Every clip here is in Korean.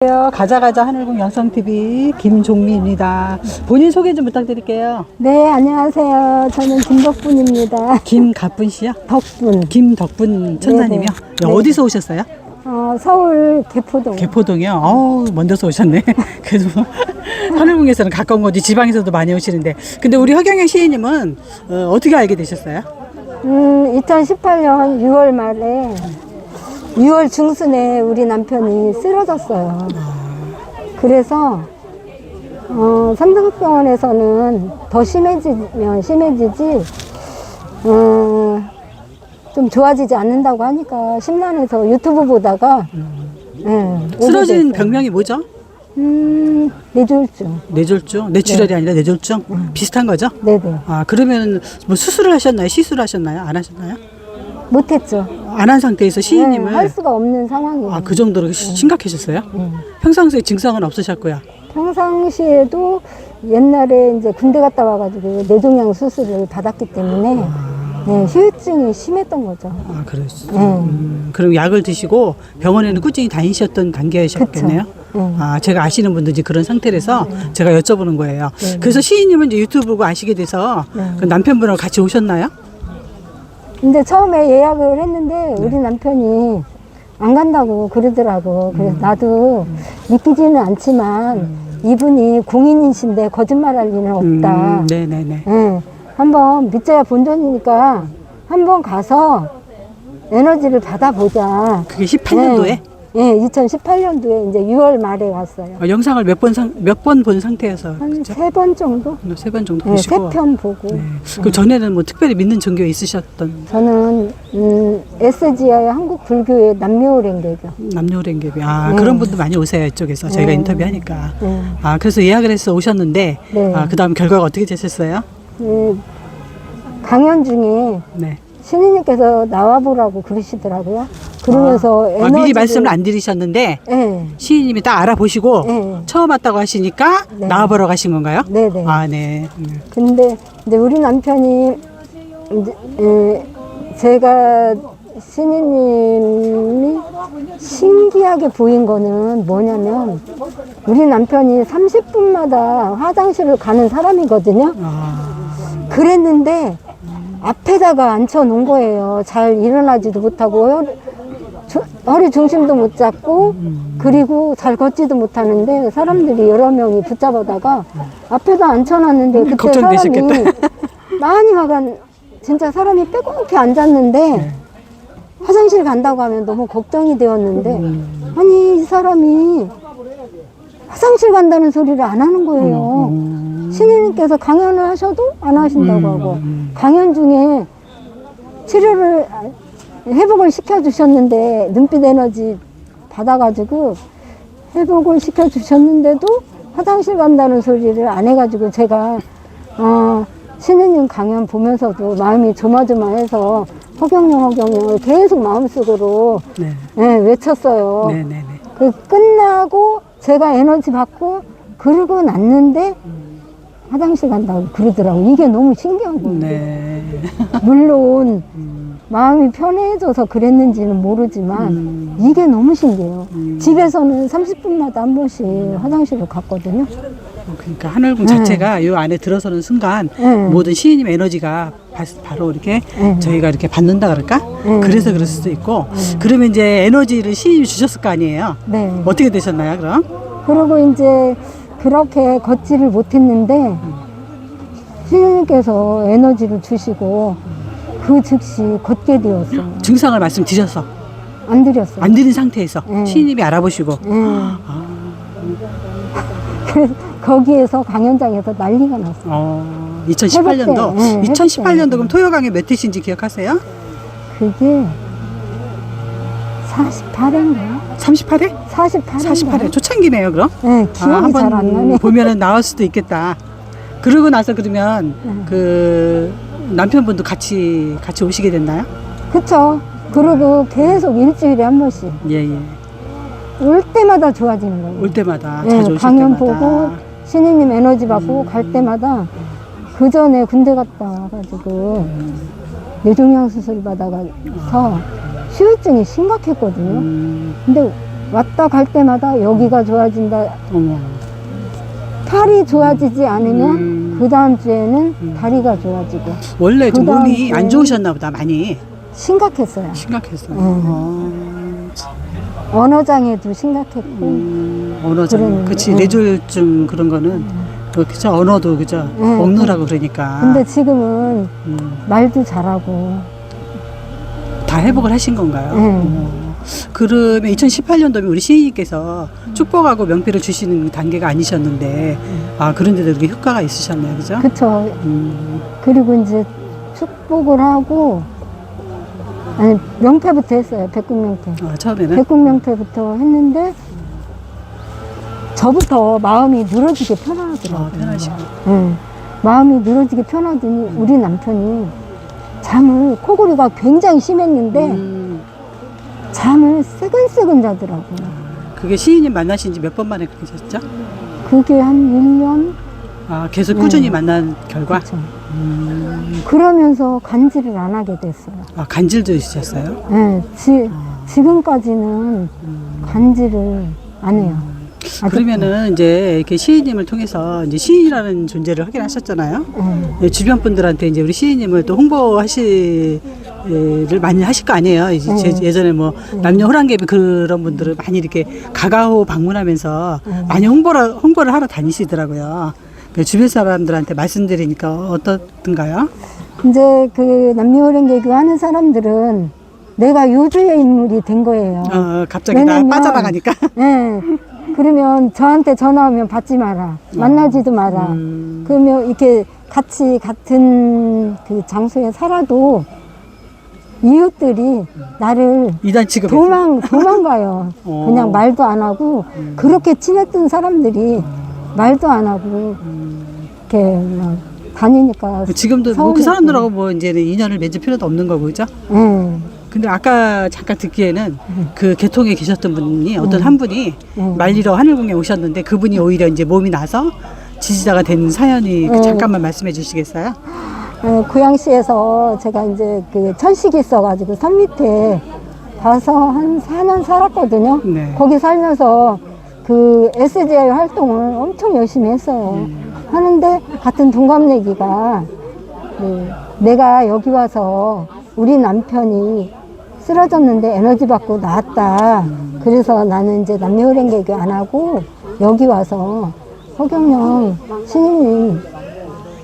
안녕하세요. 가자가자 하늘궁 영상TV 김종미입니다. 본인 소개 좀 부탁드릴게요. 네, 안녕하세요. 저는 김덕분입니다. 김가쁜 씨요? 덕분. 김덕분 천사님이요? 네네. 어디서 오셨어요? 어, 서울 개포동. 개포동이요? 어우, 먼 데서 오셨네. 그래도 하늘궁에서는 가까운 거지 지방에서도 많이 오시는데. 근데 우리 허경영 시인님은 어, 어떻게 알게 되셨어요? 음, 2018년 6월 말에 6월 중순에 우리 남편이 쓰러졌어요. 그래서 어, 삼성병원에서는 더 심해지면 심해지지 어, 좀 좋아지지 않는다고 하니까 심란해서 유튜브 보다가 예, 쓰러진 됐어요. 병명이 뭐죠? 음, 뇌졸중. 뇌졸중? 뇌출혈이 아니라 뇌졸중? 비슷한 거죠? 네네. 아, 그러면 뭐 수술을 하셨나요? 시술을 하셨나요? 안 하셨나요? 못했죠. 안 한 상태에서 시인님을 네, 할 수가 없는 상황이에요. 아, 그 정도로 시- 심각해졌어요? 네. 평상시에 증상은 없으셨고요. 평상시에도 옛날에 이제 군대 갔다 와가지고 뇌종양 수술을 받았기 때문에 네, 후유증이 심했던 거죠. 아, 그랬어요. 네. 음, 그럼 약을 드시고 병원에는 꾸준히 다니셨던 단계셨겠네요. 그쵸. 네. 아, 제가 아시는 분들이 그런 상태라서 제가 여쭤보는 거예요. 네. 그래서 시인님은 이제 유튜브 보고 아시게 돼서 네. 그 남편분하고 같이 오셨나요? 근데 처음에 예약을 했는데 네. 우리 남편이 안 간다고 그러더라고. 그래서 음. 나도 믿기지는 않지만 이분이 공인이신데 거짓말할 리는 없다. 음, 네네네. 예, 한번 믿자야 본전이니까 한번 가서 에너지를 받아보자. 그게 18년도에 예, 예, 2018년도에 이제 6월 말에 갔어요. 어, 영상을 몇번몇번 본 상태에서 한 세 번 정도? 세 번 정도 예, 보시고. 세편 보고. 네. 그 전에는 뭐 특별히 믿는 종교 있으셨던 저는 음, SGI 한국 불교의 남묘랭개교. 남녀랭개비 아 네. 그런 분도 많이 오세요 이쪽에서 저희가 네. 인터뷰하니까 네. 아 그래서 예약을 해서 오셨는데 네. 아 그다음 결과가 어떻게 되셨어요? 예, 강연 중에 네. 신인님께서 나와보라고 그러시더라고요. 그러면서 아, 에너지 미리 말씀을 안 드리셨는데 예, 시인님이 딱 알아보시고 예. 처음 왔다고 하시니까 네. 나와보러 가신 건가요? 네네. 아 네. 음. 근데 이제 우리 남편이 이제 에, 제가 신이님이 신기하게 보인 거는 뭐냐면 우리 남편이 30분마다 화장실을 가는 사람이거든요. 아, 그랬는데 앞에다가 앉혀 놓은 거예요. 잘 일어나지도 못하고 허리, 중심도 못 잡고 그리고 잘 걷지도 못하는데 사람들이 여러 명이 붙잡아다가 앞에다 앉혀놨는데 그때 사람이 걱정되셨겠다. 많이 와가 진짜 사람이 빼곡히 앉았는데 화장실 간다고 하면 너무 걱정이 되었는데 아니 이 사람이 화장실 간다는 소리를 안 하는 거예요. 신인님께서 강연을 하셔도 안 하신다고 하고 강연 중에 치료를 회복을 시켜주셨는데 눈빛 에너지 받아가지고 회복을 시켜주셨는데도 화장실 간다는 소리를 안 해가지고 제가 어, 신우님 강연 보면서도 마음이 조마조마해서 허경영 허경영을 계속 마음속으로 네. 예, 외쳤어요. 네 네 네. 그 끝나고 제가 에너지 받고 그러고 났는데 화장실 간다고 그러더라고. 이게 너무 신기한 거예요. 네. 물론 음, 마음이 편해져서 그랬는지는 모르지만 음. 이게 너무 신기해요. 음. 집에서는 30분마다 한 번씩 화장실을 갔거든요. 그러니까 하늘궁 네. 자체가 이 안에 들어서는 순간 네. 모든 시인님 에너지가 바, 바로 이렇게 네. 저희가 이렇게 받는다 그럴까? 네. 그래서 그럴 수도 있고 그러면 이제 에너지를 시인님이 주셨을 거 아니에요? 네. 어떻게 되셨나요 그럼? 그리고 이제 그렇게 걷지를 못했는데 신우님께서 에너지를 주시고 그 즉시 걷게 되었어요. 증상을 말씀드려서 안 드렸어요. 안 드린 상태에서 네. 시인님이 알아보시고 예. 그래서 거기에서 강연장에서 난리가 났어요. 어, 2018년도 해볼 때, 네, 해볼 2018년도 때. 그럼 토요강의 몇 회신지 기억하세요? 그게 48회인가요? 38회? 48회. 48회 초 창기네요 그럼? 네, 기억이 아, 잘안 한번 나네. 보면은 나올 수도 있겠다. 그러고 나서 그러면 네. 그 남편분도 같이 같이 오시게 됐나요? 그쵸. 그리고 계속 일주일에 한 번씩. 예, 예. 올 때마다 좋아지는 거예요. 올 때마다 네, 자주 오실 강연 때마다. 음. 보고 신인님 에너지 받고 갈 때마다 그 전에 군대 갔다 와가지고 뇌종양 수술 받아가서 후유증이 심각했거든요. 음, 근데 왔다 갈 때마다 여기가 좋아진다. 어머. 팔이 좋아지지 않으면 음. 그 다음 주에는 음. 다리가 좋아지고 원래 좀 그다음 몸이 안 좋으셨나 보다 많이 심각했어요. 심각했어요. 음. 어. 언어장애도 심각했고 음, 언어장, 그랬는데, 그치 음. 뇌졸중 그런 거는 그 그죠 언어도 그죠 음. 없느라고 그러니까. 근데 지금은 음, 말도 잘하고 다 회복을 하신 건가요? 음. 어. 그러면 2018년도면 우리 시인님께서 축복하고 명패를 주시는 단계가 아니셨는데 아 그런데도 그렇게 효과가 있으셨네요, 그죠? 그쵸. 음, 그리고 이제 축복을 하고 아니 명패부터 했어요. 백국명패. 아, 처음에는 백국명패부터 했는데 저부터 마음이 늘어지게 편하더라고요. 어, 편하시고. 응. 마음이 늘어지게 편하더니 우리 남편이 잠을 코골이가 굉장히 심했는데 음, 잠을 새근새근 자더라고요. 그게 시인님 만나신 지 몇 번 만에 그렇게 되셨죠? 그게 한 1년? 아 계속 꾸준히 네. 만난 결과. 그쵸. 음, 그러면서 간지를 안 하게 됐어요. 아 간질도 있으셨어요? 네, 지, 지금까지는 음. 간지를 안 해요. 아직도. 그러면은 이제 이렇게 시인님을 통해서 이제 시인이라는 존재를 확인하셨잖아요. 네. 네, 주변 분들한테 이제 우리 시인님을 또 홍보하시 를 많이 하실 거 아니에요. 이제 제- 네. 예전에 뭐 남녀 호랑개비 그런 분들을 많이 이렇게 가가호 방문하면서 네. 많이 홍보를 홍보를 하러 다니시더라고요. 그 주변 사람들한테 말씀드리니까 어떻든가요? 이제 그 남녀호랭 개교 하는 사람들은 내가 요주의 인물이 된 거예요. 어, 갑자기 나 왜냐면- 빠져나가니까. 네. 그러면 저한테 전화 오면 받지 마라. 만나지도 마라. 음, 그러면 이렇게 같이 같은 그 장소에 살아도 이웃들이 나를 이단. 도망 도망가요. 어. 그냥 말도 안 하고 그렇게 친했던 사람들이 말도 안 하고 음. 이렇게 막 다니니까. 지금도 뭐 그. 사람들하고 뭐 이제는 인연을 맺을 필요도 없는 거고 그죠? 예. 근데 아까 잠깐 듣기에는 그 개통에 계셨던 분이 어떤 음. 한 분이 음. 말리러 하늘궁에 오셨는데 그분이 오히려 이제 몸이 나서 지지자가 된 사연이 그 음. 잠깐만 말씀해 주시겠어요? 어, 고양시에서 제가 이제 그 천식이 있어가지고 산 밑에 가서 한 4년 살았거든요. 네. 거기 살면서 그 SGI 활동을 엄청 열심히 했어요. 하는데 같은 동갑내기가 그 내가 여기 와서 우리 남편이 쓰러졌는데 에너지 받고 나왔다. 그래서 나는 이제 남녀호랭개교 안 하고 여기 와서 허경영 신임님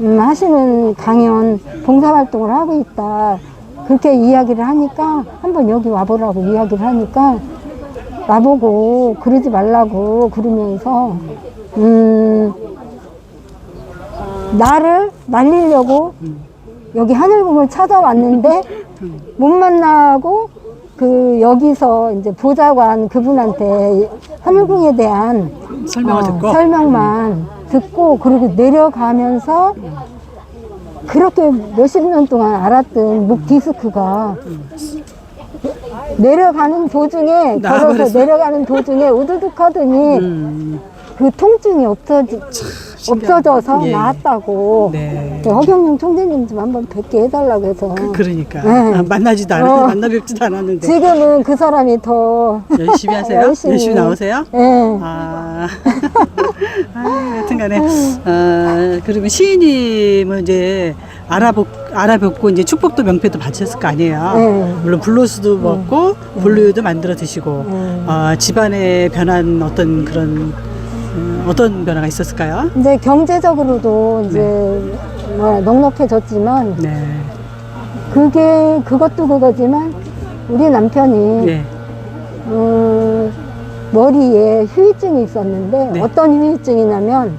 음, 하시는 강연 봉사활동을 하고 있다. 그렇게 이야기를 하니까 한번 여기 와보라고 이야기를 하니까 나보고 그러지 말라고 그러면서 음, 나를 말리려고 여기 하늘궁을 찾아왔는데 못 만나고 그 여기서 이제 보좌관 그분한테 하늘궁에 대한 설명을 어, 듣고 설명만 듣고 그리고 내려가면서 그렇게 몇십 년 동안 알았던 목 디스크가 내려가는 도중에 걸어서 나와버렸어. 내려가는 도중에 우두둑 하더니 음, 그 통증이 없어지. 없어져서 예. 나았다고 네. 그 허경영 총재님 좀 한번 뵙게 해달라고 해서 그 러니까 네. 아, 만나지도 않았는데 어. 만나 뵙지도 않았는데 지금은 그 사람이 더 열심히 하세요? 열심히. 열심히 나오세요? 예. 아, 아 여튼간에 어, 그러면 시인님은 이제 알아보 알아뵙고 이제 축복도 명패도 받으셨을 거 아니에요. 네. 물론 블루스도 먹고 블루도 만들어 드시고 네. 어, 집안에 변한 어떤 그런 음, 어떤 변화가 있었을까요? 이제 경제적으로도 이제 뭐 넉넉해졌지만 네, 그게 그것도 그거지만 우리 남편이 네, 어, 머리에 후유증이 있었는데 네. 어떤 후유증이냐면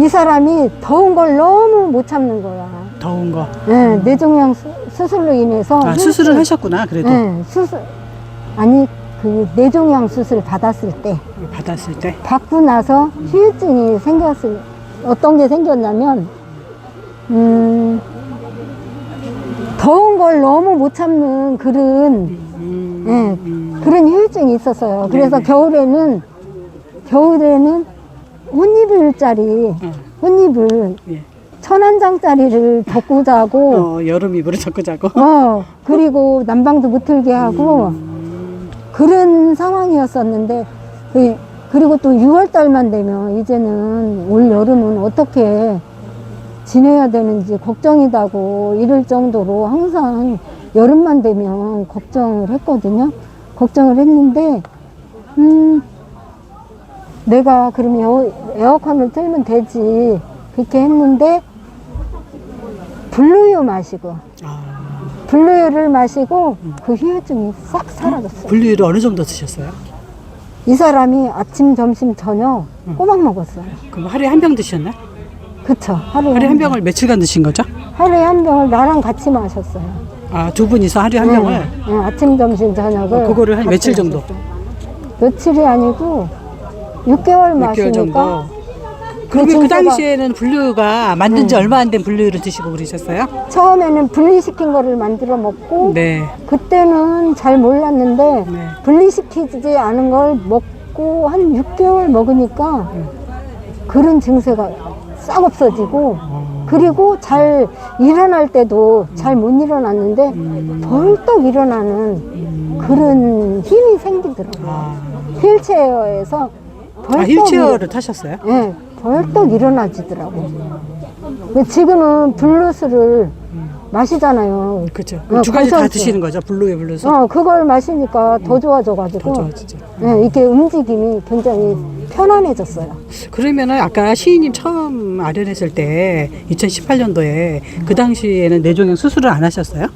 이 사람이 더운 걸 너무 못 참는 거야. 더운 거. 네, 뇌종양 수- 수술로 인해서 아, 수술을 하셨구나. 그래도 네, 수술 아니 그 뇌종양 수술 받았을 때 받았을 때. 받고 나서 후유증이 생겼을 어떤 게 생겼냐면 음 더운 걸 너무 못 참는 그런 음, 예, 음, 그런 후유증이 있었어요. 그래서. 겨울에는 겨울에는 옷입을짜리 어, 옷입을 예. 천한 장짜리를 덮고 자고 어, 여름 이불을 덮고 자고. 어 그리고 난방도 못 틀게 하고 음, 그런 상황이었었는데 그, 그리고 또 6월 달만 되면 이제는 올 여름은 어떻게 지내야 되는지 걱정이다고 이럴 정도로 항상 여름만 되면 걱정을 했거든요. 걱정을 했는데 음 내가 에어, 에어컨을 틀면 되지 그렇게 했는데 블루유 마시고 아, 블루유를 마시고 그 후유증이 싹 사라졌어요. 분류를 어느 정도 드셨어요? 이 사람이 아침, 점심, 저녁 꼬박 먹었어요. 그럼 하루에 한 병 드셨나? 그쵸. 하루에, 하루에 한 병을 며칠간 드신 거죠? 하루에 한 병을 나랑 같이 마셨어요. 아, 두 분이서 하루에 한 병을? 응, 응, 아침, 점심, 저녁을. 어, 그거를 한 같이 며칠 정도? 마셨어요. 며칠이 아니고 6개월 6개월 마시니까 정도. 그러면 그 당시에는 분류가 만든 지 네. 얼마 안 된 분류를 드시고 그러셨어요? 처음에는 분리시킨 거를 만들어 먹고 네. 그때는 잘 몰랐는데 네. 분리시키지 않은 걸 먹고 한 6개월 먹으니까 네. 그런 증세가 싹 없어지고 어. 그리고 잘 일어날 때도 잘 못 일어났는데 음. 벌떡 일어나는 그런 힘이 생기더라고요. 아, 휠체어에서 벌떡 아 휠체어를 타셨어요? 일- 예, 벌떡 일어나지더라고. 지금은 블루스를 마시잖아요. 그렇죠. 어, 두 가지 다. 드시는 거죠? 블루에 블루에서? 어, 그걸 마시니까 더 좋아져가지고, 더 좋아지죠. 예, 이게 움직임이 굉장히 편안해졌어요. 그러면은 아까 시인님 처음 아련했을 때 2018년도에 그 당시에는 뇌종양 수술을 안 하셨어요?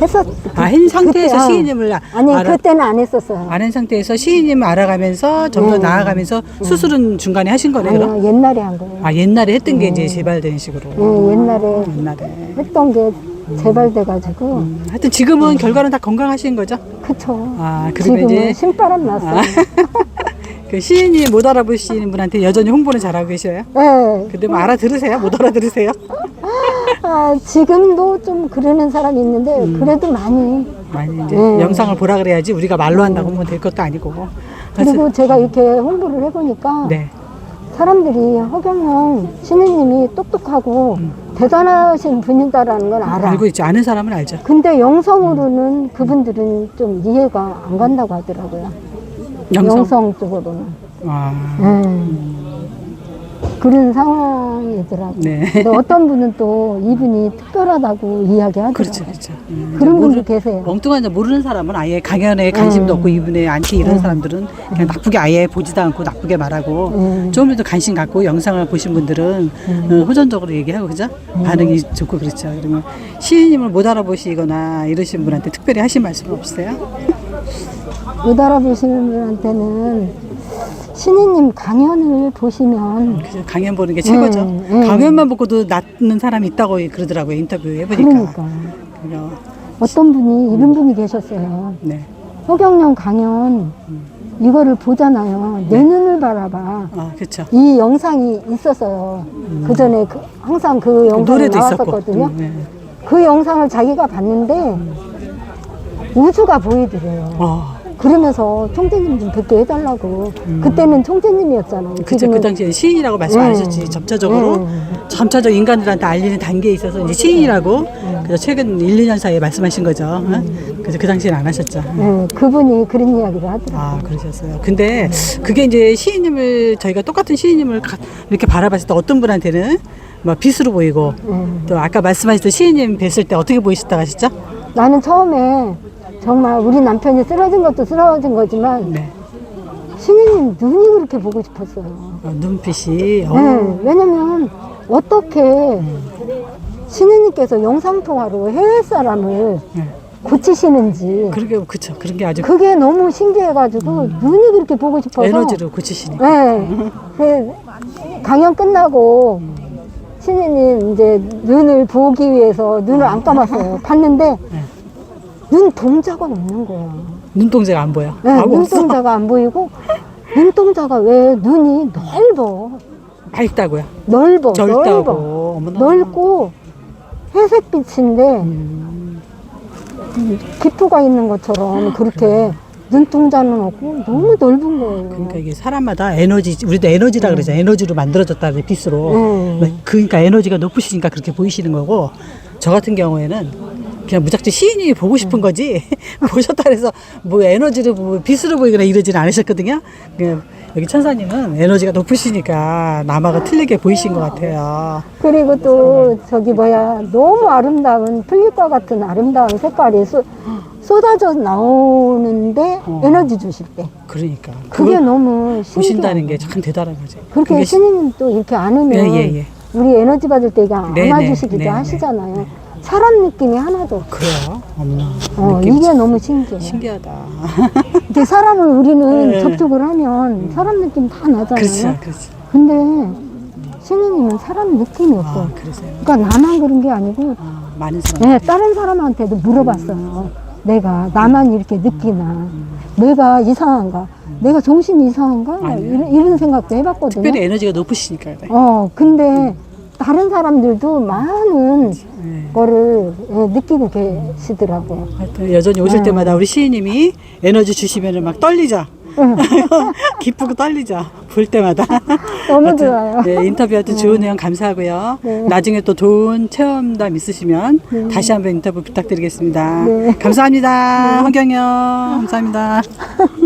했었, 아, 한 상태에서 아, 시인님을 아- 아니, 알아, 그때는 안 했었어요. 아는 상태에서 시인님을 알아가면서 점점 네. 나아가면서 수술은 중간에 하신 거네요. 그럼? 아니요, 옛날에 한 거예요. 아 옛날에 했던 게 이제 재발된 식으로. 예, 옛날에 옛날에. 했던 게 재발돼가지고, 음, 하여튼 지금은 결과는 다 건강하신 거죠? 그쵸. 아 그러면 지금은 이제 신바람 났어요. 그 시인이 못 알아보시는 분한테 여전히 홍보는 잘하고 계셔요? 예. 근데 뭐 알아들으세요? 못 알아들으세요? 아, 지금도 좀 그러는 사람이 있는데, 음. 그래도 많이. 많이 이제 네. 영상을 보라 그래야지 우리가 말로 한다고 하면 될 것도 아니고. 그리고 제가 이렇게 홍보를 해보니까, 네. 사람들이 허경영 신우님이 똑똑하고 대단하신 분이다라는 건 알아. 음. 알고 있죠. 아는 사람은 알죠. 근데 영성으로는 그분들은 좀 이해가 안 간다고 하더라고요. 영성. 영성, 쪽으로는. 아, 음. 그런 상황이더라고요. 네. 근데 어떤 분은 또 이분이 특별하다고 이야기하더라고요. 그렇죠, 그렇죠. 음, 그런 분도 모르- 계세요. 엉뚱한 모르는 사람은 아예 강연에 관심도 음. 없고 이분의 안티 이런 사람들은 그냥 나쁘게 아예 보지도 않고 나쁘게 말하고 음. 좀더 관심 갖고 영상을 보신 분들은 어, 호전적으로 얘기하고 그죠? 반응이 좋고 그렇죠. 그러면 시인님을 못 알아보시거나 이러신 분한테 특별히 하신 말씀 없으세요? 못 알아보시는 분한테는 신인님 강연을 보시면 그죠? 강연 보는 게 최고죠. 음, 음. 강연만 보고도 낫는 사람이 있다고 그러더라고요. 인터뷰 해보니까. 그러니까 그래서, 어떤 분이 이런 분이 계셨어요. 네. 허경영 강연 이거를 보잖아요. 내 눈을 바라봐. 아, 그렇죠. 이 영상이 있었어요. 그 전에 그- 항상 그 영상이 노래도 있었고. 나왔었거든요. 음, 네. 그 영상을 자기가 봤는데 우주가 보이더래요. 어, 그러면서 총재님 좀 뵙게 해달라고. 그때는 총재님이었잖아요. 그쵸. 그 당시에 시인이라고 말씀 안 음. 하셨지. 점차적으로. 음. 점차적 인간들한테 알리는 단계에 있어서 이제 시인이라고 그래서 최근 1, 2년 사이에 말씀하신 거죠. 어? 그래서 그 당시에는 안 하셨죠. 네, 그분이 그런 이야기를 하더라고요. 아, 그러셨어요. 근데 그게 이제 시인님을 저희가 똑같은 시인님을 가- 이렇게 바라봤을 때 어떤 분한테는 막 빛으로 보이고 음. 또 아까 말씀하셨던 시인님 뵀을 때 어떻게 보이셨다고 하셨죠? 나는 처음에 정말 우리 남편이 쓰러진 것도 쓰러진 거지만 네. 신인님 눈이 그렇게 보고 싶었어요. 어, 눈빛이. 어, 네, 왜냐면 어떻게 신우님께서 영상통화로 해외 사람을 네. 고치시는지 그러게 그쵸. 그런 게 아주 그게 너무 신기해가지고 눈이 그렇게 보고 싶어서 에너지로 고치시니까. 네, 그 강연 끝나고 신우님 이제 눈을 보기 위해서 눈을 안 감았어요. 봤는데 네. 눈 동자가 없는 거야. 눈동자가 안 보여. 네, 아, 없어. 눈동자가 안 보이고 눈동자가 왜 눈이 넓어 밝다고요. 넓어 넓어 젊다고. 어머나. 넓고 회색빛인데 음, 기포가 있는 것처럼 그렇게 눈동자는 없고 너무 넓은 거예요. 그러니까 이게 사람마다 에너지 우리도 에너지라 그러죠. 에너지로 만들어졌다 그 빛으로. 네. 그러니까 에너지가 높으시니까 그렇게 보이시는 거고 저 같은 경우에는 그냥 무작정 시인이 보고 싶은 거지 보셨다 그래서 뭐 에너지를 뭐 빛으로 보이거나 이러진 않으셨거든요. 그 여기 천사님은 에너지가 높으시니까 남하고 틀리게 보이신 것 같아요. 그리고 또 저기 뭐야 너무 아름다운 풀잎과 같은 아름다운 색깔이 쏟, 쏟아져 나오는데 어. 에너지 주실 때 그러니까 그게 그걸 너무 보신다는 신기하다. 게참 대단한 거지. 그렇게 그게 시- 신님 또 이렇게 안으면 예, 예, 예. 우리 에너지 받을 때 이게 네, 안아주시기도 네, 네, 하시잖아요. 사람 느낌이 하나도. 그래요. 없나. 어, 이게 참 너무 신기해요. 신기하다. 이렇게 사람을 우리는 네. 접촉을 하면 사람 느낌 다 나잖아요. 그렇죠, 그렇죠. 근데 신우님은 사람 느낌이 없어요. 아, 그러세요. 그러니까 나만 그런 게 아니고 아, 많은 사람. 네, 다른 사람한테도 물어봤어요. 내가 나만 이렇게 느끼나, 내가 이상한가, 내가 정신이 이상한가 아니에요. 이런, 이런 생각도 해봤거든요. 특별히 에너지가 높으시니까 그래. 어, 근데 다른 사람들도 많은 네. 거를 예, 느끼고 계시더라고요. 하여튼 여전히 오실 네. 때마다 우리 시인님이 에너지 주시면 막 떨리죠. 응. 기쁘고 떨리죠. 볼 때마다. 너무 좋아요. 네, 인터뷰 하여튼 좋은 내용 감사하고요. 네. 나중에 또 좋은 체험담 있으시면 다시 한번 인터뷰 부탁드리겠습니다. 네. 감사합니다. 황경영. 감사합니다.